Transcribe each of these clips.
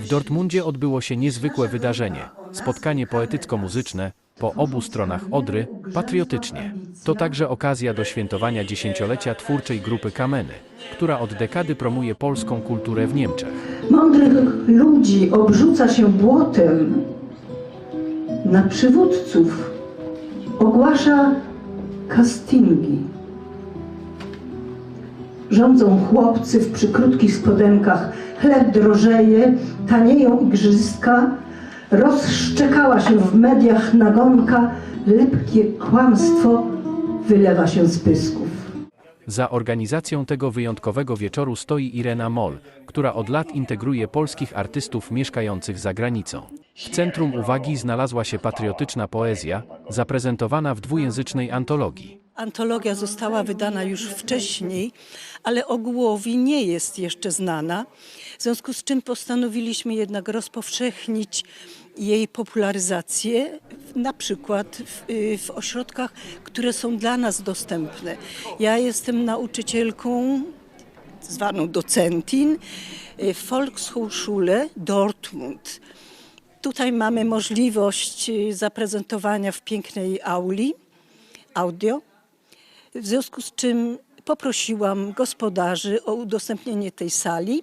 W Dortmundzie odbyło się niezwykłe wydarzenie. Spotkanie poetycko-muzyczne, po obu stronach Odry, patriotycznie. To także okazja do świętowania dziesięciolecia twórczej grupy Kameny, która od dekady promuje polską kulturę w Niemczech. Mądrych ludzi obrzuca się błotem, na przywódców ogłasza castingi. Rządzą chłopcy w przykrótkich spodenkach, chleb drożeje, tanieją igrzyska, rozszczekała się w mediach nagonka, lepkie kłamstwo wylewa się z pysków. Za organizacją tego wyjątkowego wieczoru stoi Irena Moll, która od lat integruje polskich artystów mieszkających za granicą. W centrum uwagi znalazła się patriotyczna poezja, zaprezentowana w dwujęzycznej antologii. Antologia została wydana już wcześniej, ale ogółowi nie jest jeszcze znana. W związku z czym postanowiliśmy jednak rozpowszechnić jej popularyzację, na przykład w, y, w ośrodkach, które są dla nas dostępne. Ja jestem nauczycielką zwaną docentin y, w Volkshochschule Dortmund. Tutaj mamy możliwość y, zaprezentowania w pięknej auli audio. W związku z czym poprosiłam gospodarzy o udostępnienie tej sali,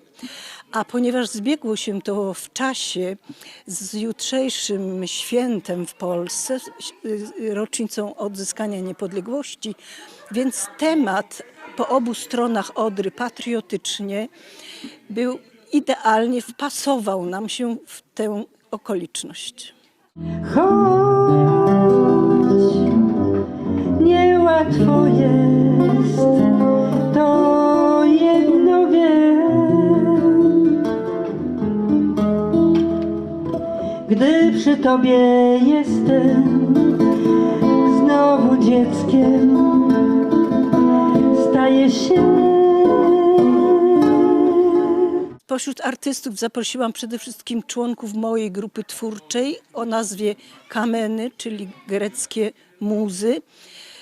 a ponieważ zbiegło się to w czasie z jutrzejszym świętem w Polsce, rocznicą odzyskania niepodległości, więc temat po obu stronach Odry patriotycznie był idealnie, wpasował nam się w tę okoliczność. Tobie jestem, znowu dzieckiem staję się. Pośród artystów zaprosiłam przede wszystkim członków mojej grupy twórczej o nazwie Kameny, czyli greckie muzy.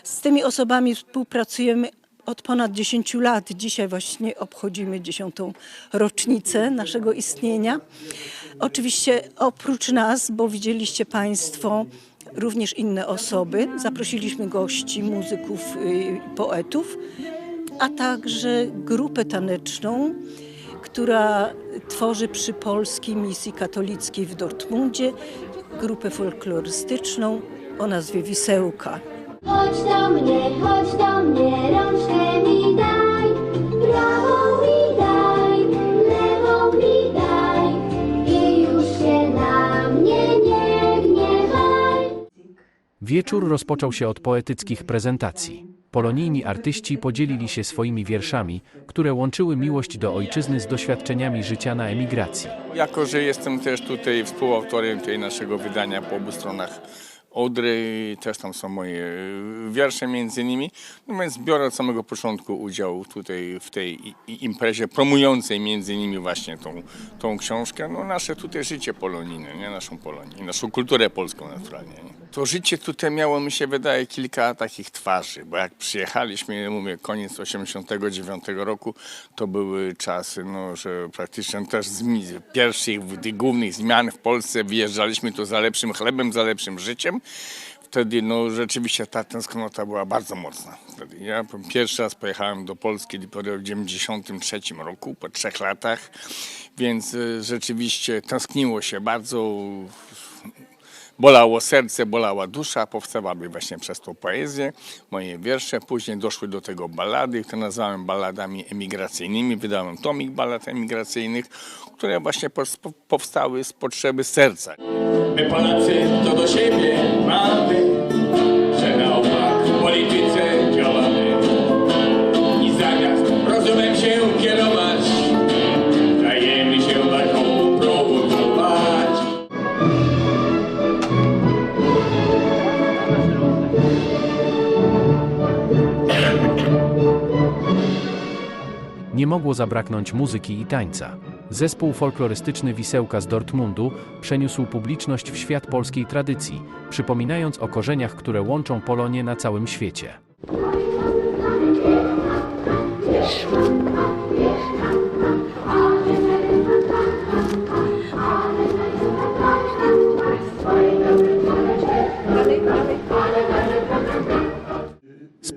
Z tymi osobami współpracujemy od ponad 10 lat. Dzisiaj właśnie obchodzimy dziesiątą rocznicę naszego istnienia. Oczywiście oprócz nas, bo widzieliście Państwo również inne osoby, zaprosiliśmy gości, muzyków, y, poetów, a także grupę taneczną, która tworzy przy polskiej misji katolickiej w Dortmundzie grupę folklorystyczną o nazwie Wisełka. Chodź do mnie, chodź do mnie, rączkę mi daj, prawą mi Wieczór rozpoczął się od poetyckich prezentacji. Polonijni artyści podzielili się swoimi wierszami, które łączyły miłość do ojczyzny z doświadczeniami życia na emigracji. Jako, że jestem też tutaj współautorem tej naszego wydania po obu stronach Odry, też tam są moje wiersze między innymi, no więc biorę od samego początku udział tutaj w tej imprezie promującej między innymi właśnie tą, tą książkę, no nasze tutaj życie polonijne, nie? naszą Polonię, naszą kulturę polską naturalnie. Nie? To życie tutaj miało, mi się wydaje, kilka takich twarzy, bo jak przyjechaliśmy, mówię, koniec 89 roku, to były czasy, no, że praktycznie też z pierwszych głównych zmian w Polsce wyjeżdżaliśmy tu za lepszym chlebem, za lepszym życiem. Wtedy no, rzeczywiście ta tęsknota była bardzo mocna. Wtedy ja pierwszy raz pojechałem do Polski dopiero w 93 roku, po trzech latach, więc y, rzeczywiście tęskniło się bardzo bolało serce, bolała dusza, powstawały właśnie przez tą poezję, moje wiersze. Później doszły do tego ballady, które nazwałem balladami emigracyjnymi. Wydałem tomik ballad emigracyjnych, które właśnie powstały z potrzeby serca. My Polacy to do siebie mamy, mogło zabraknąć muzyki i tańca. Zespół folklorystyczny Wisełka z Dortmundu przeniósł publiczność w świat polskiej tradycji, przypominając o korzeniach, które łączą Polonię na całym świecie.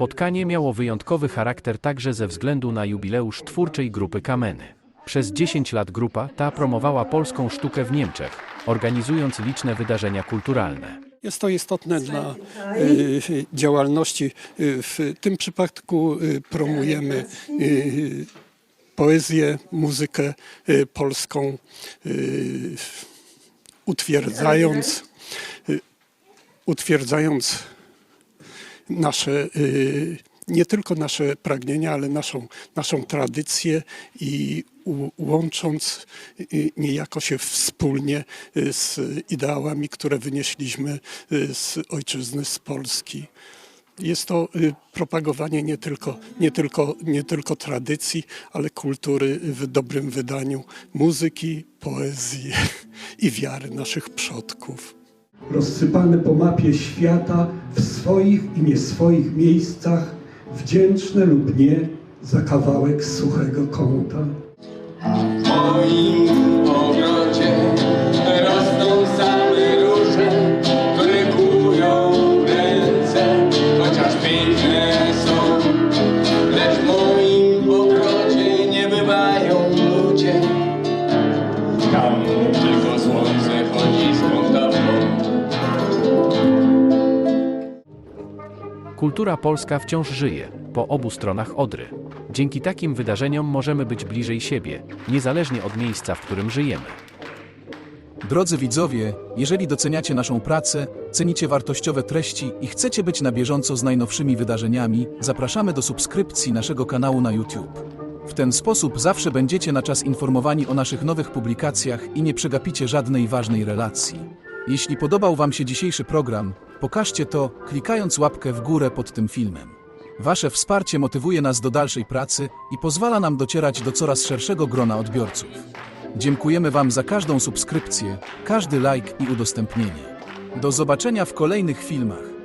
Spotkanie miało wyjątkowy charakter także ze względu na jubileusz twórczej grupy Kameny. Przez 10 lat grupa ta promowała polską sztukę w Niemczech, organizując liczne wydarzenia kulturalne. Jest to istotne dla y, działalności. Y, W tym przypadku y, promujemy y, poezję, muzykę y, polską, y, utwierdzając, y, utwierdzając nasze, y, nie tylko nasze pragnienia, ale naszą, naszą tradycję i łącząc y, niejako się wspólnie y, z ideałami, które wynieśliśmy z ojczyzny, z Polski. Jest to propagowanie nie tylko, nie, tylko, nie tylko tradycji, ale kultury w dobrym wydaniu, muzyki, poezji i wiary naszych przodków. Rozsypane po mapie świata w swoich i nie swoich miejscach, wdzięczne lub nie za kawałek suchego kąta. Kultura polska wciąż żyje, po obu stronach Odry. Dzięki takim wydarzeniom możemy być bliżej siebie, niezależnie od miejsca, w którym żyjemy. Drodzy widzowie, jeżeli doceniacie naszą pracę, cenicie wartościowe treści i chcecie być na bieżąco z najnowszymi wydarzeniami, zapraszamy do subskrypcji naszego kanału na YouTube. W ten sposób zawsze będziecie na czas informowani o naszych nowych publikacjach i nie przegapicie żadnej ważnej relacji. Jeśli podobał Wam się dzisiejszy program, pokażcie to, klikając łapkę w górę pod tym filmem. Wasze wsparcie motywuje nas do dalszej pracy i pozwala nam docierać do coraz szerszego grona odbiorców. Dziękujemy Wam za każdą subskrypcję, każdy like i udostępnienie. Do zobaczenia w kolejnych filmach.